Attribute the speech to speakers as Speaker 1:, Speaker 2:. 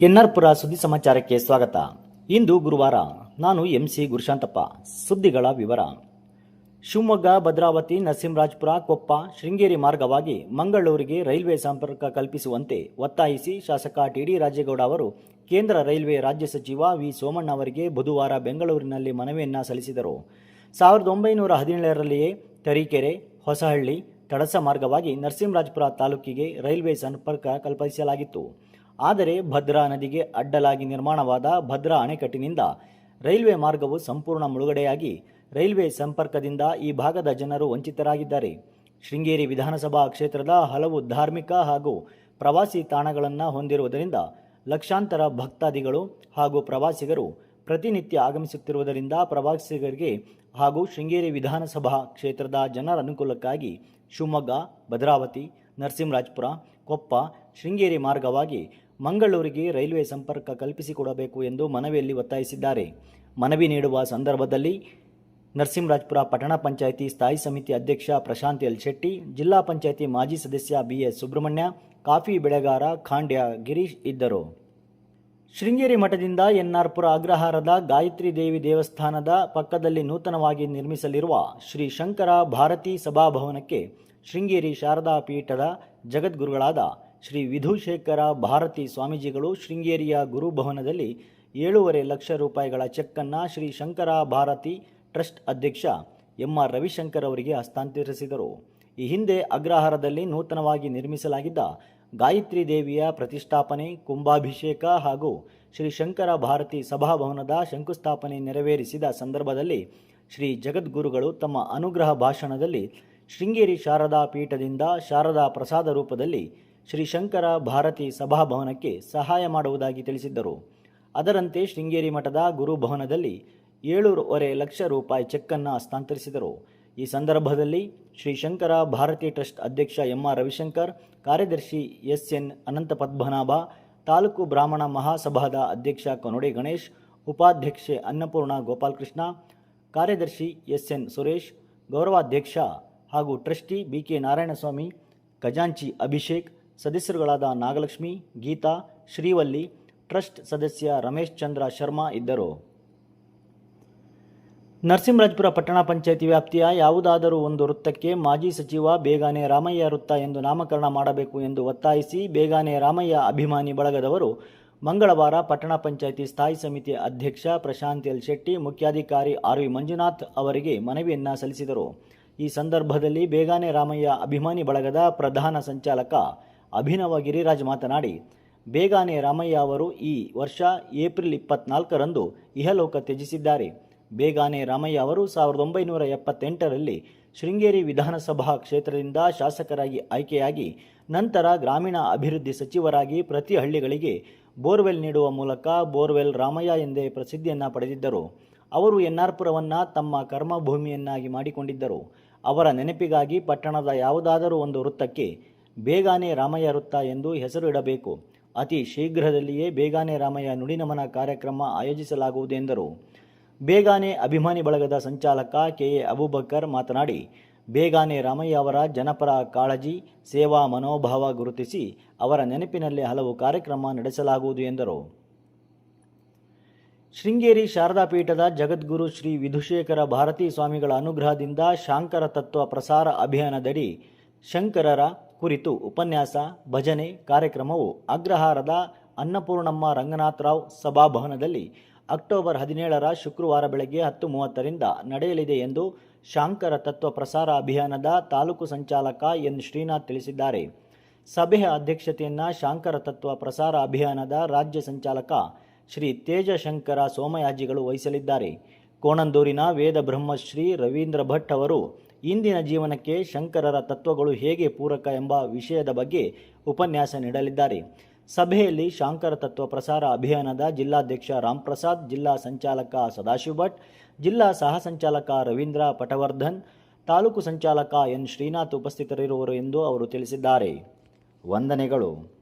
Speaker 1: ಎನ್ಆರ್ಪುರ ಸುದ್ದಿ ಸಮಾಚಾರಕ್ಕೆ ಸ್ವಾಗತ. ಇಂದು ಗುರುವಾರ ನಾನು ಎಂಸಿ ಗುರುಶಾಂತಪ್ಪ. ಸುದ್ದಿಗಳ ವಿವರ. ಶಿವಮೊಗ್ಗ, ಭದ್ರಾವತಿ, ನರಸಿಂಹರಾಜ್ಪುರ, ಕೊಪ್ಪ, ಶೃಂಗೇರಿ ಮಾರ್ಗವಾಗಿ ಮಂಗಳೂರಿಗೆ ರೈಲ್ವೆ ಸಂಪರ್ಕ ಕಲ್ಪಿಸುವಂತೆ ಒತ್ತಾಯಿಸಿ ಶಾಸಕ ಟಿಡಿ ರಾಜೇಗೌಡ ಅವರು ಕೇಂದ್ರ ರೈಲ್ವೆ ರಾಜ್ಯ ಸಚಿವ ವಿ. ಸೋಮಣ್ಣ ಅವರಿಗೆ ಬುಧವಾರ ಬೆಂಗಳೂರಿನಲ್ಲಿ ಮನವಿಯನ್ನು ಸಲ್ಲಿಸಿದರು. ಸಾವಿರದ ಒಂಬೈನೂರ ಹದಿನೇಳರಲ್ಲಿಯೇ ತರೀಕೆರೆ, ಹೊಸಹಳ್ಳಿ, ತಡಸ ಮಾರ್ಗವಾಗಿ ನರಸಿಂಹರಾಜಪುರ ತಾಲೂಕಿಗೆ ರೈಲ್ವೆ ಸಂಪರ್ಕ ಕಲ್ಪಿಸಲಾಗಿತ್ತು. ಆದರೆ ಭದ್ರಾ ನದಿಗೆ ಅಡ್ಡಲಾಗಿ ನಿರ್ಮಾಣವಾದ ಭದ್ರಾ ಅಣೆಕಟ್ಟಿನಿಂದ ರೈಲ್ವೆ ಮಾರ್ಗವು ಸಂಪೂರ್ಣ ಮುಳುಗಡೆಯಾಗಿ ರೈಲ್ವೆ ಸಂಪರ್ಕದಿಂದ ಈ ಭಾಗದ ಜನರು ವಂಚಿತರಾಗಿದ್ದಾರೆ. ಶೃಂಗೇರಿ ವಿಧಾನಸಭಾ ಕ್ಷೇತ್ರದ ಹಲವು ಧಾರ್ಮಿಕ ಹಾಗೂ ಪ್ರವಾಸಿ ತಾಣಗಳನ್ನು ಹೊಂದಿರುವುದರಿಂದ ಲಕ್ಷಾಂತರ ಭಕ್ತಾದಿಗಳು ಹಾಗೂ ಪ್ರವಾಸಿಗರು ಪ್ರತಿನಿತ್ಯ ಆಗಮಿಸುತ್ತಿರುವುದರಿಂದ ಪ್ರವಾಸಿಗರಿಗೆ ಹಾಗೂ ಶೃಂಗೇರಿ ವಿಧಾನಸಭಾ ಕ್ಷೇತ್ರದ ಜನರ ಅನುಕೂಲಕ್ಕಾಗಿ ಶಿವಮೊಗ್ಗ, ಭದ್ರಾವತಿ, ನರಸಿಂಹರಾಜ್ಪುರ, ಕೊಪ್ಪ, ಶೃಂಗೇರಿ ಮಾರ್ಗವಾಗಿ ಮಂಗಳೂರಿಗೆ ರೈಲ್ವೆ ಸಂಪರ್ಕ ಕಲ್ಪಿಸಿಕೊಡಬೇಕು ಎಂದು ಮನವಿಯಲ್ಲಿ ಒತ್ತಾಯಿಸಿದ್ದಾರೆ. ಮನವಿ ನೀಡುವ ಸಂದರ್ಭದಲ್ಲಿ ನರಸಿಂಹರಾಜ್ಪುರ ಪಟ್ಟಣ ಪಂಚಾಯಿತಿ ಸ್ಥಾಯಿ ಸಮಿತಿ ಅಧ್ಯಕ್ಷ ಪ್ರಶಾಂತ್ ಎಲ್ ಶೆಟ್ಟಿ, ಜಿಲ್ಲಾ ಪಂಚಾಯಿತಿ ಮಾಜಿ ಸದಸ್ಯ ಬಿಎಸ್ ಸುಬ್ರಹ್ಮಣ್ಯ, ಕಾಫಿ ಬೆಳೆಗಾರ ಖಾಂಡ್ಯ ಗಿರೀಶ್ ಇದ್ದರು. ಶೃಂಗೇರಿ ಮಠದಿಂದ ಎನ್ಆರ್ಪುರ ಅಗ್ರಹಾರದ ಗಾಯತ್ರಿ ದೇವಿ ದೇವಸ್ಥಾನದ ಪಕ್ಕದಲ್ಲಿ ನೂತನವಾಗಿ ನಿರ್ಮಿಸಲಿರುವ ಶ್ರೀ ಶಂಕರ ಭಾರತಿ ಸಭಾಭವನಕ್ಕೆ ಶೃಂಗೇರಿ ಶಾರದಾ ಪೀಠದ ಜಗದ್ಗುರುಗಳಾದ ಶ್ರೀ ವಿಧುಶೇಖರ ಭಾರತಿ ಸ್ವಾಮೀಜಿಗಳು ಶೃಂಗೇರಿಯ ಗುರುಭವನದಲ್ಲಿ ಏಳೂವರೆ ಲಕ್ಷ ರೂಪಾಯಿಗಳ ಚೆಕ್ಕನ್ನು ಶ್ರೀ ಶಂಕರ ಭಾರತಿ ಟ್ರಸ್ಟ್ ಅಧ್ಯಕ್ಷ ಎಂಆರ್ ರವಿಶಂಕರ್ ಅವರಿಗೆ ಹಸ್ತಾಂತರಿಸಿದರು. ಈ ಹಿಂದೆ ಅಗ್ರಹಾರದಲ್ಲಿ ನೂತನವಾಗಿ ನಿರ್ಮಿಸಲಾಗಿದ್ದ ಗಾಯತ್ರಿ ದೇವಿಯ ಪ್ರತಿಷ್ಠಾಪನೆ, ಕುಂಭಾಭಿಷೇಕ ಹಾಗೂ ಶ್ರೀ ಶಂಕರ ಭಾರತಿ ಸಭಾಭವನದ ಶಂಕುಸ್ಥಾಪನೆ ನೆರವೇರಿಸಿದ ಸಂದರ್ಭದಲ್ಲಿ ಶ್ರೀ ಜಗದ್ಗುರುಗಳು ತಮ್ಮ ಅನುಗ್ರಹ ಭಾಷಣದಲ್ಲಿ ಶೃಂಗೇರಿ ಶಾರದಾ ಪೀಠದಿಂದ ಶಾರದಾ ಪ್ರಸಾದ ರೂಪದಲ್ಲಿ ಶ್ರೀ ಶಂಕರ ಭಾರತಿ ಸಭಾಭವನಕ್ಕೆ ಸಹಾಯ ಮಾಡುವುದಾಗಿ ತಿಳಿಸಿದ್ದರು. ಅದರಂತೆ ಶೃಂಗೇರಿ ಮಠದ ಗುರುಭವನದಲ್ಲಿ ಏಳೂವರೆ ಲಕ್ಷ ರೂಪಾಯಿ ಚೆಕ್ಕನ್ನು ಹಸ್ತಾಂತರಿಸಿದರು ಈ ಸಂದರ್ಭದಲ್ಲಿ ಶ್ರೀ ಶಂಕರ ಭಾರತಿ ಟ್ರಸ್ಟ್ ಅಧ್ಯಕ್ಷ ಎಂಆರ್ ರವಿಶಂಕರ್, ಕಾರ್ಯದರ್ಶಿ ಎಸ್ ಎನ್ ಅನಂತ ಪದ್ಮನಾಭ ತಾಲೂಕು ಬ್ರಾಹ್ಮಣ ಮಹಾಸಭಾದ ಅಧ್ಯಕ್ಷ ಕನೋಡಿ ಗಣೇಶ್, ಉಪಾಧ್ಯಕ್ಷೆ ಅನ್ನಪೂರ್ಣ ಗೋಪಾಲಕೃಷ್ಣ, ಕಾರ್ಯದರ್ಶಿ ಎಸ್ ಎನ್ ಸುರೇಶ್, ಗೌರವಾಧ್ಯಕ್ಷ ಹಾಗೂ ಟ್ರಸ್ಟಿ ಬಿ ಕೆ ನಾರಾಯಣಸ್ವಾಮಿ, ಖಜಾಂಚಿ ಅಭಿಷೇಕ್ ಸದಸ್ಯರುಗಳಾದ ನಾಗಲಕ್ಷ್ಮಿ, ಗೀತಾ, ಶ್ರೀವಲ್ಲಿ, ಟ್ರಸ್ಟ್ ಸದಸ್ಯ ರಮೇಶ್ ಚಂದ್ರ ಶರ್ಮಾ ಇದ್ದರು. ನರಸಿಂಹರಾಜಪುರ ಪಟ್ಟಣ ಪಂಚಾಯಿತಿ ವ್ಯಾಪ್ತಿಯ ಯಾವುದಾದರೂ ಒಂದು ವೃತ್ತಕ್ಕೆ ಮಾಜಿ ಸಚಿವ ಬೇಗಾನೆ ರಾಮಯ್ಯ ವೃತ್ತ ಎಂದು ನಾಮಕರಣ ಮಾಡಬೇಕು ಎಂದು ಒತ್ತಾಯಿಸಿ ಬೇಗಾನೆ ರಾಮಯ್ಯ ಅಭಿಮಾನಿ ಬಳಗದವರು ಮಂಗಳವಾರ ಪಟ್ಟಣ ಪಂಚಾಯಿತಿ ಸ್ಥಾಯಿ ಸಮಿತಿ ಅಧ್ಯಕ್ಷ ಪ್ರಶಾಂತ್ ಎಲ್ ಶೆಟ್ಟಿ, ಮುಖ್ಯಾಧಿಕಾರಿ ಆರ್ ವಿ ಮಂಜುನಾಥ್ ಅವರಿಗೆ ಮನವಿಯನ್ನು ಸಲ್ಲಿಸಿದರು. ಈ ಸಂದರ್ಭದಲ್ಲಿ ಬೇಗಾನೆ ರಾಮಯ್ಯ ಅಭಿಮಾನಿ ಬಳಗದ ಪ್ರಧಾನ ಸಂಚಾಲಕ ಅಭಿನವ ಗಿರಿರಾಜ್ ಮಾತನಾಡಿ, ಬೇಗಾನೆ ರಾಮಯ್ಯ ಅವರು ಈ ವರ್ಷ ಏಪ್ರಿಲ್ ಇಪ್ಪತ್ನಾಲ್ಕರಂದು ಇಹಲೋಕ ತ್ಯಜಿಸಿದ್ದಾರೆ. ಬೇಗಾನೆ ರಾಮಯ್ಯ ಅವರು ಸಾವಿರದ ಒಂಬೈನೂರ ಎಪ್ಪತ್ತೆಂಟರಲ್ಲಿ ಶೃಂಗೇರಿ ವಿಧಾನಸಭಾ ಕ್ಷೇತ್ರದಿಂದ ಶಾಸಕರಾಗಿ ಆಯ್ಕೆಯಾಗಿ, ನಂತರ ಗ್ರಾಮೀಣ ಅಭಿವೃದ್ಧಿ ಸಚಿವರಾಗಿ ಪ್ರತಿ ಹಳ್ಳಿಗಳಿಗೆ ಬೋರ್ವೆಲ್ ನೀಡುವ ಮೂಲಕ ಬೋರ್ವೆಲ್ ರಾಮಯ್ಯ ಎಂದೇ ಪ್ರಸಿದ್ಧಿಯನ್ನು ಪಡೆದಿದ್ದರು. ಅವರು ಎನ್ಆರ್ಪುರವನ್ನು ತಮ್ಮ ಕರ್ಮಭೂಮಿಯನ್ನಾಗಿ ಮಾಡಿಕೊಂಡಿದ್ದರು. ಅವರ ನೆನಪಿಗಾಗಿ ಪಟ್ಟಣದ ಯಾವುದಾದರೂ ಒಂದು ವೃತ್ತಕ್ಕೆ ಬೇಗಾನೆ ರಾಮಯ್ಯ ವೃತ್ತ ಎಂದು ಹೆಸರು ಇಡಬೇಕು. ಅತಿ ಶೀಘ್ರದಲ್ಲಿಯೇ ಬೇಗಾನೆ ರಾಮಯ್ಯ ನುಡಿನಮನ ಕಾರ್ಯಕ್ರಮ ಆಯೋಜಿಸಲಾಗುವುದು ಎಂದರು. ಬೇಗಾನೆ ಅಭಿಮಾನಿ ಬಳಗದ ಸಂಚಾಲಕ ಕೆ. ಎ. ಅಬೂಬಕ್ಕರ್ ಮಾತನಾಡಿ, ಬೇಗಾನೆ ರಾಮಯ್ಯ ಅವರ ಜನಪರ ಕಾಳಜಿ, ಸೇವಾ ಮನೋಭಾವ ಗುರುತಿಸಿ ಅವರ ನೆನಪಿನಲ್ಲಿ ಹಲವು ಕಾರ್ಯಕ್ರಮ ನಡೆಸಲಾಗುವುದು ಎಂದರು. ಶೃಂಗೇರಿ ಶಾರದಾ ಪೀಠದ ಜಗದ್ಗುರು ಶ್ರೀ ವಿಧುಶೇಖರ ಭಾರತೀ ಸ್ವಾಮಿಗಳ ಅನುಗ್ರಹದಿಂದ ಶಾಂಕರ ತತ್ವ ಪ್ರಸಾರ ಅಭಿಯಾನದಡಿ ಶಂಕರರ ಕುರಿತು ಉಪನ್ಯಾಸ, ಭಜನೆ ಕಾರ್ಯಕ್ರಮವು ಅಗ್ರಹಾರದ ಅನ್ನಪೂರ್ಣಮ್ಮ ರಂಗನಾಥರಾವ್ ಸಭಾಭವನದಲ್ಲಿ ಅಕ್ಟೋಬರ್ ಹದಿನೇಳರ ಶುಕ್ರವಾರ ಬೆಳಗ್ಗೆ ಹತ್ತು ಮೂವತ್ತರಿಂದ ನಡೆಯಲಿದೆ ಎಂದು ಶಾಂಕರ ತತ್ವ ಪ್ರಸಾರ ಅಭಿಯಾನದ ತಾಲೂಕು ಸಂಚಾಲಕ ಎನ್ ಶ್ರೀನಾಥ್ ತಿಳಿಸಿದ್ದಾರೆ. ಸಭೆಯ ಅಧ್ಯಕ್ಷತೆಯನ್ನು ಶಾಂಕರ ತತ್ವ ಪ್ರಸಾರ ಅಭಿಯಾನದ ರಾಜ್ಯ ಸಂಚಾಲಕ ಶ್ರೀ ತೇಜಶಂಕರ ಸೋಮಯಾಜಿಗಳು ವಹಿಸಲಿದ್ದಾರೆ. ಕೋಣಂದೂರಿನ ವೇದ ಬ್ರಹ್ಮಶ್ರೀ ರವೀಂದ್ರ ಭಟ್ ಅವರು ಇಂದಿನ ಜೀವನಕ್ಕೆ ಶಂಕರರ ತತ್ವಗಳು ಹೇಗೆ ಪೂರಕ ಎಂಬ ವಿಷಯದ ಬಗ್ಗೆ ಉಪನ್ಯಾಸ ನೀಡಲಿದ್ದಾರೆ. ಸಭೆಯಲ್ಲಿ ಶಾಂಕರ ತತ್ವ ಪ್ರಸಾರ ಅಭಿಯಾನದ ಜಿಲ್ಲಾಧ್ಯಕ್ಷ ರಾಮ್ಪ್ರಸಾದ್, ಜಿಲ್ಲಾ ಸಂಚಾಲಕ ಸದಾಶಿವ ಭಟ್, ಜಿಲ್ಲಾ ಸಹ ಸಂಚಾಲಕ ರವೀಂದ್ರ ಪಟವರ್ಧನ್, ತಾಲೂಕು ಸಂಚಾಲಕ ಎನ್ ಶ್ರೀನಾಥ್ ಉಪಸ್ಥಿತರಿರುವರು ಎಂದು ಅವರು ತಿಳಿಸಿದ್ದಾರೆ. ವಂದನೆಗಳು.